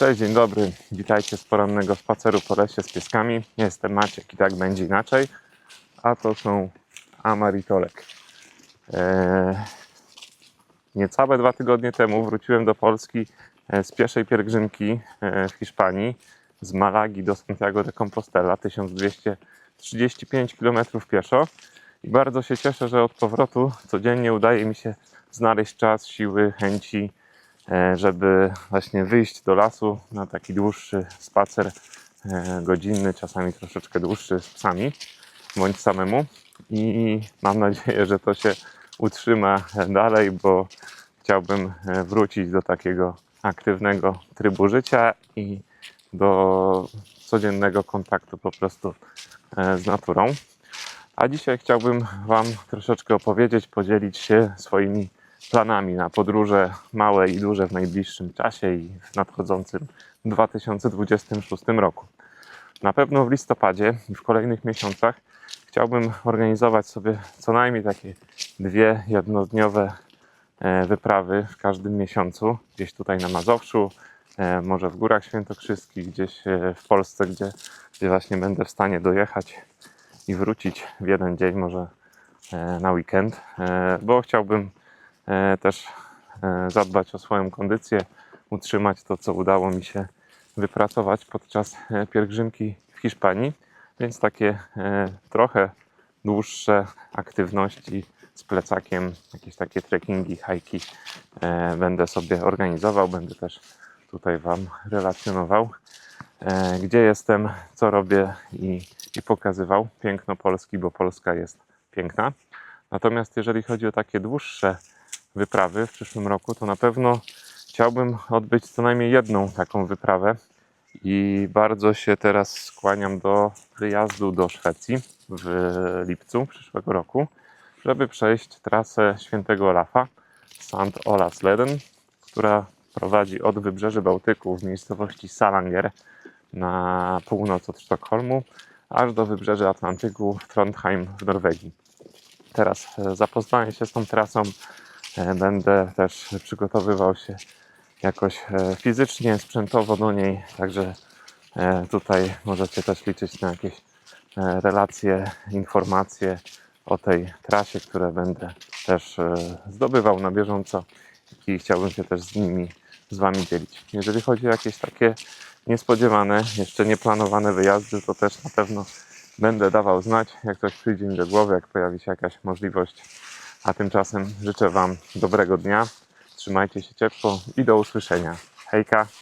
Cześć, dzień dobry. Witajcie z porannego spaceru po lesie z pieskami. Jestem Maciek i tak będzie inaczej. A to są Amar i Tolek. Eee, niecałe dwa tygodnie temu wróciłem do Polski e, z pieszej pielgrzymki e, w Hiszpanii z Malagi do Santiago de Compostela 1235 km pieszo i bardzo się cieszę, że od powrotu codziennie udaje mi się znaleźć czas, siły, chęci, żeby właśnie wyjść do lasu na taki dłuższy spacer e, godzinny, czasami troszeczkę dłuższy z psami bądź samemu i mam nadzieję, że to się utrzyma dalej, bo chciałbym e, wrócić do takiego aktywnego trybu życia i do codziennego kontaktu po prostu e, z naturą. A dzisiaj chciałbym Wam troszeczkę opowiedzieć, podzielić się swoimi planami na podróże małe i duże w najbliższym czasie i w nadchodzącym 2026 roku. Na pewno w listopadzie i w kolejnych miesiącach chciałbym organizować sobie co najmniej takie dwie jednodniowe e, wyprawy w każdym miesiącu. Gdzieś tutaj na Mazowszu, e, może w Górach Świętokrzyskich, gdzieś e, w Polsce, gdzie, gdzie właśnie będę w stanie dojechać i wrócić w jeden dzień, może na weekend, bo chciałbym też e, zadbać o swoją kondycję, utrzymać to, co udało mi się wypracować podczas e, pielgrzymki w Hiszpanii, więc takie e, trochę dłuższe aktywności z plecakiem, jakieś takie trekkingi, hajki e, będę sobie organizował, będę też tutaj Wam relacjonował, e, gdzie jestem, co robię i, i pokazywał piękno Polski, bo Polska jest piękna. Natomiast jeżeli chodzi o takie dłuższe wyprawy w przyszłym roku, to na pewno chciałbym odbyć co najmniej jedną taką wyprawę i bardzo się teraz skłaniam do wyjazdu do Szwecji w lipcu przyszłego roku, żeby przejść trasę Świętego Olafa St. Olavsleden, która prowadzi od wybrzeży Bałtyku w miejscowości Salanger na północ od Sztokholmu, aż do wybrzeży Atlantyku w Trondheim w Norwegii. Teraz e, zapoznaję się z tą trasą, będę też przygotowywał się jakoś e, fizycznie, sprzętowo do niej, także e, tutaj możecie też liczyć na jakieś e, relacje, informacje o tej trasie, które będę też e, zdobywał na bieżąco i chciałbym się też z nimi, z Wami dzielić. Jeżeli chodzi o jakieś takie niespodziewane, jeszcze nieplanowane wyjazdy, to też na pewno będę dawał znać, jak coś przyjdzie mi do głowy, jak pojawi się jakaś możliwość. A tymczasem życzę Wam dobrego dnia, trzymajcie się ciepło i do usłyszenia. Hejka!